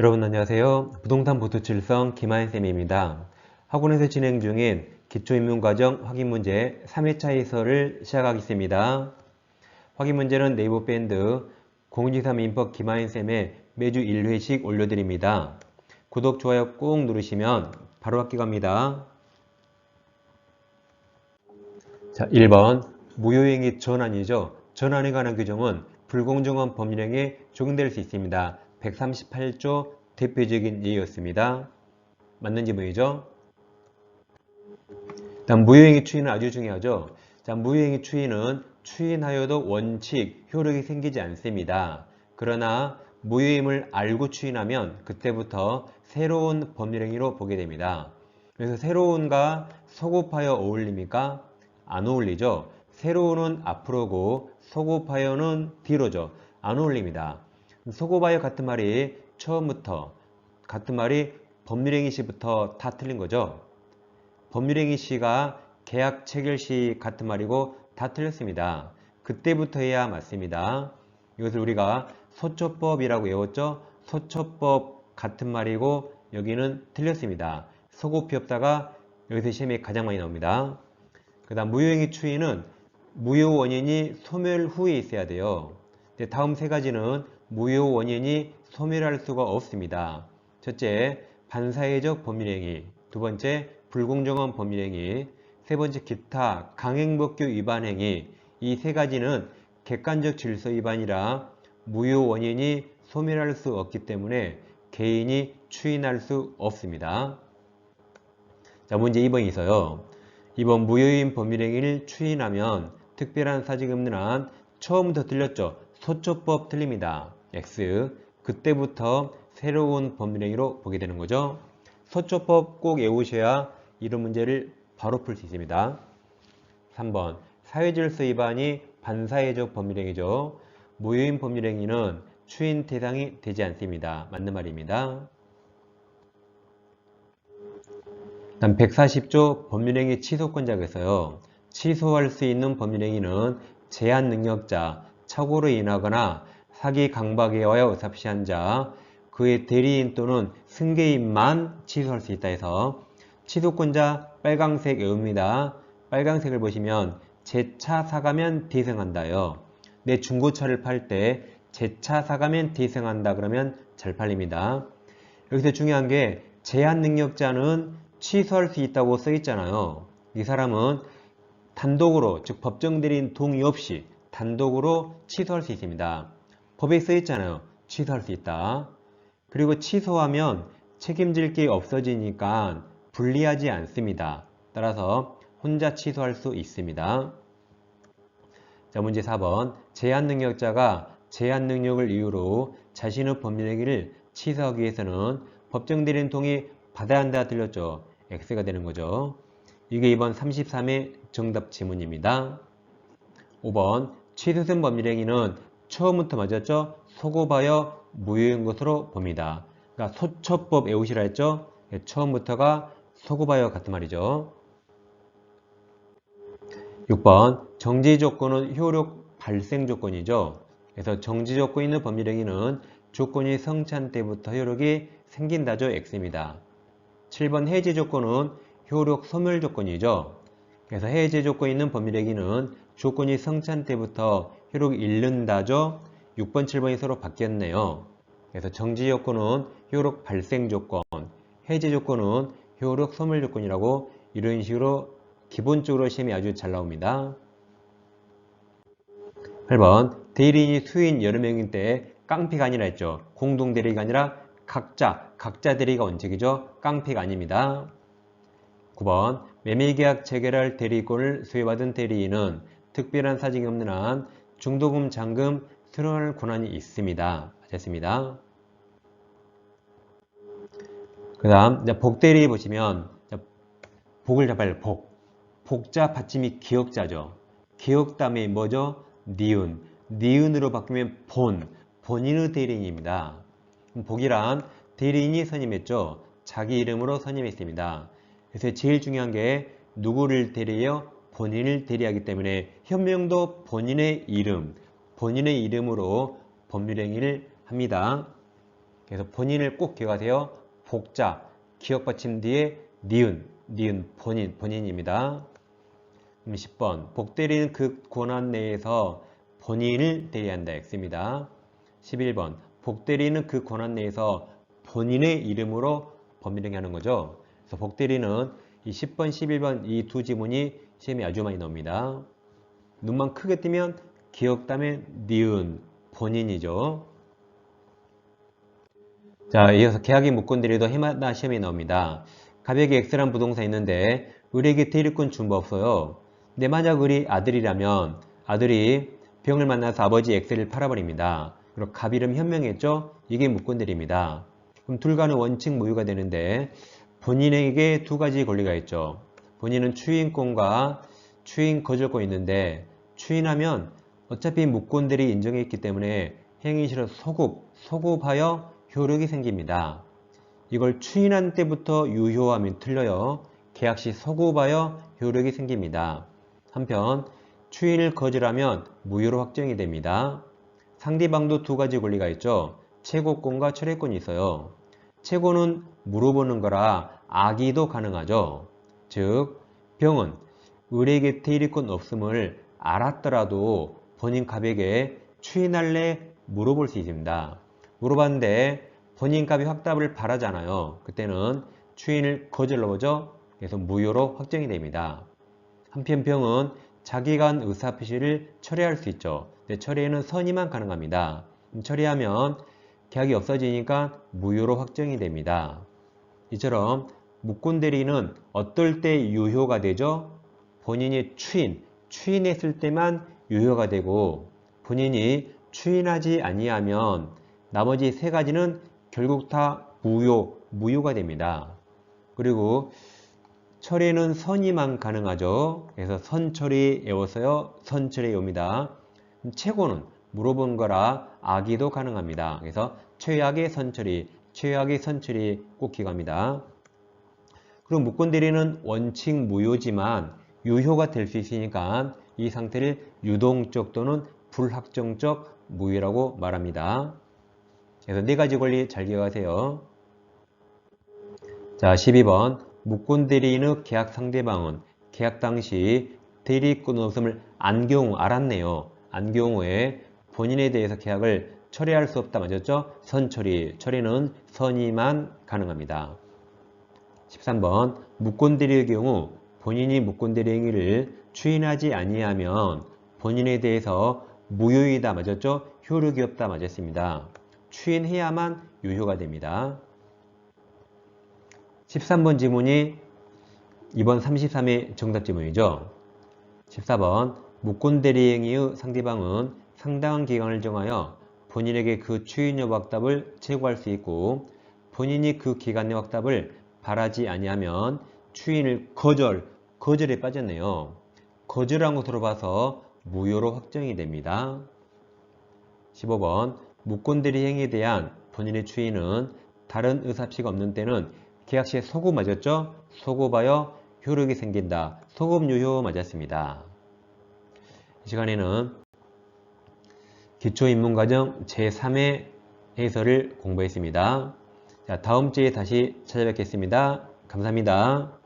여러분 안녕하세요. 부동산 보투칠성 김하인쌤입니다. 학원에서 진행 중인 기초인문과정 확인문제 3회차 해설을 시작하겠습니다. 확인문제는 네이버 밴드 023 인법 김하인쌤의 매주 1회씩 올려드립니다. 구독, 좋아요 꾹 누르시면 바로 학기 갑니다. 자, 1번 무효행위 전환이죠. 전환에 관한 규정은 불공정한 법률행위에 적용될 수 있습니다. 138조 대표적인 예였습니다. 맞는 지문이죠? 다음 무효행위 추인은 아주 중요하죠. 자, 무효행위 추인은 추인하여도 원칙, 효력이 생기지 않습니다. 그러나 무효임을 알고 추인하면 그때부터 새로운 법률행위로 보게 됩니다. 그래서 새로운과 소급하여 어울립니까? 안 어울리죠. 새로운은 앞으로고 소급하여는 뒤로죠. 안 어울립니다. 소급하여 같은 말이 처음부터 같은 말이 법률행위 시부터 다 틀린 거죠. 법률행위 시가 계약 체결 시 같은 말이고 다 틀렸습니다. 그때부터 해야 맞습니다. 이것을 우리가 소초법이라고 외웠죠. 소초법 같은 말이고 여기는 틀렸습니다. 소급이 없다가 여기서 시험에 가장 많이 나옵니다. 그 다음 무효행위 추이는 무효 원인이 소멸 후에 있어야 돼요. 다음 세 가지는 무효 원인이 소멸할 수가 없습니다. 첫째, 반사회적 법률행위. 두 번째, 불공정한 법률행위. 세 번째, 기타 강행법규 위반 행위. 이 세 가지는 객관적 질서 위반이라 무효 원인이 소멸할 수 없기 때문에 개인이 추인할 수 없습니다. 자, 문제 2번이 있어요. 2번 무효인 법률행위를 추인하면 특별한 사직 없는 한 처음부터 틀렸죠. 소초법 틀립니다. X 그때부터 새로운 법률행위로 보게 되는 거죠. 소초법 꼭 외우셔야 이런 문제를 바로 풀 수 있습니다. 3번 사회질서 위반이 반사회적 법률행위죠. 무효인 법률행위는 추인 대상이 되지 않습니다. 맞는 말입니다. 다음 140조 법률행위 취소권자에서요. 취소할 수 있는 법률행위는 제한 능력자, 착오로 인하거나 사기 강박에 의하여 의사피한 자, 그의 대리인 또는 승계인만 취소할 수 있다 해서 취소권자 빨강색 외웁니다. 빨강색을 보시면 제 차 사가면 대승한다요. 내 중고차를 팔 때 제 차 사가면 대승한다 그러면 잘 팔립니다. 여기서 중요한 게 제한 능력자는 취소할 수 있다고 써 있잖아요. 이 사람은 단독으로 즉 법정 대리인 동의 없이 단독으로 취소할 수 있습니다. 법에 써 있잖아요. 취소할 수 있다. 그리고 취소하면 책임질 게 없어지니까 불리하지 않습니다. 따라서 혼자 취소할 수 있습니다. 자, 문제 4번. 제한 능력자가 제한 능력을 이유로 자신의 법률행위를 취소하기 위해서는 법정 대리인 동의 받아야 한다 들렸죠. X가 되는 거죠. 이게 이번 33회 정답 지문입니다. 5번. 취소된 법률행위는 처음부터 맞았죠? 소급하여 무효인 것으로 봅니다. 그러니까 소처법 외우시라 했죠? 네, 처음부터가 소급하여 같은 말이죠. 6번 정지 조건은 효력 발생 조건이죠. 그래서 정지 조건이 있는 법률행위는 조건이 성찬 때부터 효력이 생긴다죠. X입니다. 7번 해제 조건은 효력 소멸 조건이죠. 그래서 해제 조건이 있는 법률행위는 조건이 성찬 때부터 효력이 잃는다죠. 6번, 7번이 서로 바뀌었네요. 그래서 정지 조건은 효력 발생 조건, 해제 조건은 효력 소멸 조건이라고 이런 식으로 기본적으로 시험이 아주 잘 나옵니다. 8번 대리인이 수인 여러 명일 때 깡패가 아니라 했죠. 공동 대리가 아니라 각자, 각자 대리가 원칙이죠. 깡패가 아닙니다. 9번 매매계약 체결할 대리권을 수여받은 대리인은 특별한 사정이 없는 한 중도금, 잔금 수령할 권한이 있습니다. 됐습니다. 그 다음 복대리 보시면 복을 잡아야 복. 복자 받침이 기억자죠. 기억 다음에 뭐죠? 니은. 니은으로 바뀌면 본. 본인의 대리인입니다. 복이란 대리인이 선임했죠. 자기 이름으로 선임했습니다. 그래서 제일 중요한 게 누구를 대리해요? 본인을 대리하기 때문에 현명도 본인의 이름, 본인의 이름으로 법률행위를 합니다. 그래서 본인을 꼭 기억하세요. 복자, 기억 받침 뒤에 니은, 니은 본인, 본인입니다. 그럼 10번 복 때리는 그 권한 내에서 본인을 대리한다 X입니다. 11번 복 때리는 그 권한 내에서 본인의 이름으로 범위를 하는 거죠. 그래서 복 때리는 이 10번, 11번 이 두 지문이 시험에 아주 많이 나옵니다. 눈만 크게 뜨면 기억 다음에 니은 본인이죠. 자, 이어서 계약의 무건들이도 해마다 시험에 나옵니다. 가백에 X란 부동산 있는데 을에게 대리권 준바 없어요. 근데 만약 을이 아들이라면 아들이 병을 만나서 아버지 X를 팔아버립니다. 그리고 갑 이름 현명했죠? 이게 무건들입니다. 그럼 둘 간의 원칙 모유가 되는데 본인에게 두 가지 권리가 있죠. 본인은 추인권과 추인 거절권 있는데 추인하면 어차피 무권들이 인정했기 때문에 행위실을 소급, 소급하여 효력이 생깁니다. 이걸 추인한 때부터 유효하면 틀려요. 계약 시 소급하여 효력이 생깁니다. 한편 추인을 거절하면 무효로 확정이 됩니다. 상대방도 두 가지 권리가 있죠. 최고권과 철회권이 있어요. 최고는 물어보는 거라 악의도 가능하죠. 즉 병은 을에게 대리권 없음을 알았더라도 본인 갑에게 추인할래 물어볼 수 있습니다. 물어봤는데 본인 갑이 확답을 바라잖아요. 그때는 추인을 거절로 보죠. 그래서 무효로 확정이 됩니다. 한편 병은 자기가 한 의사표시를 처리할 수 있죠. 근데 처리에는 선의만 가능합니다. 처리하면 계약이 없어지니까 무효로 확정이 됩니다. 이처럼 묵곤대리는 어떨 때 유효가 되죠? 본인이 추인, 추인했을 때만 유효가 되고 본인이 추인하지 아니하면 나머지 세 가지는 결국 다 무효, 무효가 됩니다. 그리고 처리는 선의만 가능하죠. 그래서 선처리 외웠어요. 선처리 옵니다. 최고는 물어본 거라 악의도 가능합니다. 그래서 최악의 선처리, 최악의 선처리 꼭 기억합니다. 그리고 무권대리는 원칙 무효지만 유효가 될 수 있으니까 이 상태를 유동적 또는 불확정적 무효라고 말합니다. 그래서 네 가지 권리 잘 기억하세요. 자, 12번 무권 대리인의 계약 상대방은 계약 당시 대리권 없음을 안 경우 알았네요. 안 경우에 본인에 대해서 계약을 처리할 수 없다 맞았죠? 선 처리, 처리는 선의만 가능합니다. 13번 무권 대리의 경우 본인이 무권 대리 행위를 추인하지 아니하면 본인에 대해서 무효이다 맞았죠? 효력이 없다 맞았습니다. 추인해야만 유효가 됩니다. 13번 지문이 이번 33의 정답 지문이죠. 14번 무권대리행위의 상대방은 상당한 기간을 정하여 본인에게 그 추인 여부 확답을 제고할 수 있고 본인이 그 기간 내 확답을 바라지 아니하면 추인을 거절, 거절에 빠졌네요. 거절한 것으로 봐서 무효로 확정이 됩니다. 15번 무권대리 행위에 대한 본인의 추인은 다른 의사표시가 없는 때는 계약 시에 소급 맞았죠? 소급하여 효력이 생긴다. 소급 유효 맞았습니다. 이 시간에는 기초인문과정 제3회 해설을 공부했습니다. 자, 다음 주에 다시 찾아뵙겠습니다. 감사합니다.